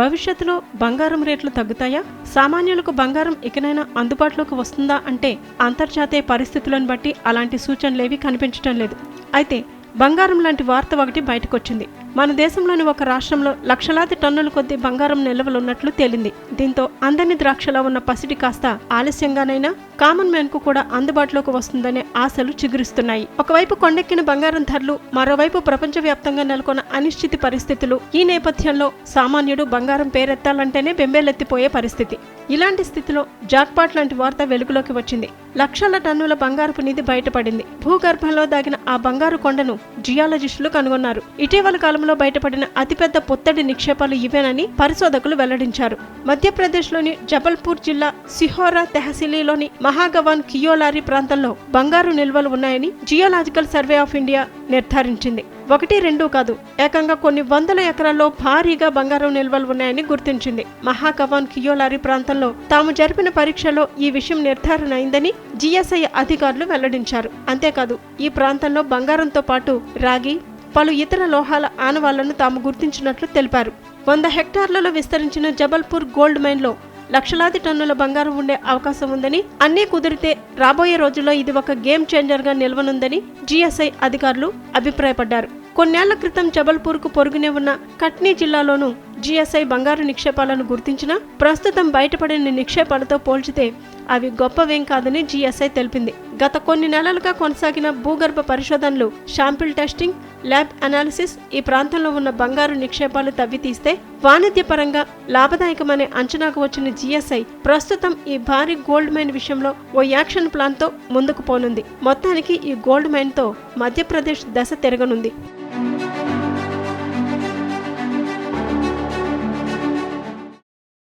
భవిష్యత్తులో బంగారం రేట్లు తగ్గుతాయా? సామాన్యులకు బంగారం ఇకనైనా అందుబాటులోకి వస్తుందా అంటే అంతర్జాతీయ పరిస్థితులను బట్టి అలాంటి సూచనలేవి కనిపించడం లేదు. అయితే బంగారం లాంటి వార్త ఒకటి బయటకొచ్చింది. మన దేశంలోని ఒక రాష్ట్రంలో లక్షలాది టన్నుల కొద్ది బంగారం నిల్వలు ఉన్నట్లు తేలింది. దీంతో అందని ద్రాక్షలా ఉన్న పసిడి కాస్త ఆలస్యంగానైనా కామన్ మ్యాన్కు కూడా అందుబాటులోకి వస్తుందనే ఆశలు చిగురిస్తున్నాయి. ఒకవైపు కొండెక్కిన బంగారం ధరలు మరోవైపు ప్రపంచవ్యాప్తంగా నెలకొన్న అనిశ్చితి పరిస్థితులు ఈ నేపథ్యంలో సామాన్యుడు బంగారం పేరెత్తాలంటేనే బెంబేలెత్తిపోయే పరిస్థితి. ఇలాంటి స్థితిలో జాక్పాట్ లాంటి వార్త వెలుగులోకి వచ్చింది. లక్షల టన్నుల బంగారపు నిధి బయటపడింది. భూగర్భంలో దాగిన ఆ బంగారు కొండను జియాలజిస్టులు కనుగొన్నారు. ఇటీవల కాలంలో బయటపడిన అతిపెద్ద పొత్తడి నిక్షేపాలు ఇవేనని పరిశోధకులు వెల్లడించారు. మధ్యప్రదేశ్లోని జబల్పూర్ జిల్లా సిహోరా తెహసిలీలోని మహాగవాన్ కియోలారి ప్రాంతంలో బంగారు నిల్వలు ఉన్నాయని జియోలాజికల్ సర్వే ఆఫ్ ఇండియా నిర్ధారించింది. ఒకటి రెండు కాదు ఏకంగా కొన్ని వందల ఎకరాల్లో భారీగా బంగారం నిల్వలు ఉన్నాయని గుర్తించింది. మహాకవాన్ కియోలారి ప్రాంతంలో తాము జరిపిన పరీక్షలో ఈ విషయం నిర్ధారణ అయిందని జిఎస్ఐ అధికారులు వెల్లడించారు. అంతేకాదు ఈ ప్రాంతంలో బంగారంతో పాటు రాగి పలు ఇతర లోహాల ఆనవాళ్ళను తాము గుర్తించినట్లు తెలిపారు. వంద హెక్టార్లలో విస్తరించిన జబల్పూర్ గోల్డ్ మైన్లో లక్షలాది టన్నుల బంగారం ఉండే అవకాశం ఉందని అన్నీ కుదిరితే రాబోయే రోజుల్లో ఇది ఒక గేమ్ చేంజర్గా నిలవనుందని నిల్వనుందని జిఎస్ఐ అధికారులు అభిప్రాయపడ్డారు. కొన్నేళ్ళ క్రితం జబల్పూర్కు పొరుగునే ఉన్న కట్నీ జిల్లాలోనూ జిఎస్ఐ బంగారు నిక్షేపాలను గుర్తించినా ప్రస్తుతం బయటపడిన నిక్షేపాలతో పోల్చితే అవి గొప్పవేం కాదని జిఎస్ఐ తెలిపింది. గత కొన్ని నెలలుగా కొనసాగిన భూగర్భ పరిశోధనలు శాంపిల్ టెస్టింగ్ ల్యాబ్ అనాలిసిస్ ఈ ప్రాంతంలో ఉన్న బంగారు నిక్షేపాలు తవ్వి తీస్తే వాణిజ్యపరంగా లాభదాయకమనే అంచనాకు వచ్చిన జిఎస్ఐ ప్రస్తుతం ఈ భారీ గోల్డ్ మైన్ విషయంలో ఓ యాక్షన్ ప్లాన్తో ముందుకు పోనుంది. మొత్తానికి ఈ గోల్డ్ మైన్తో మధ్యప్రదేశ్ దశ తిరగనుంది.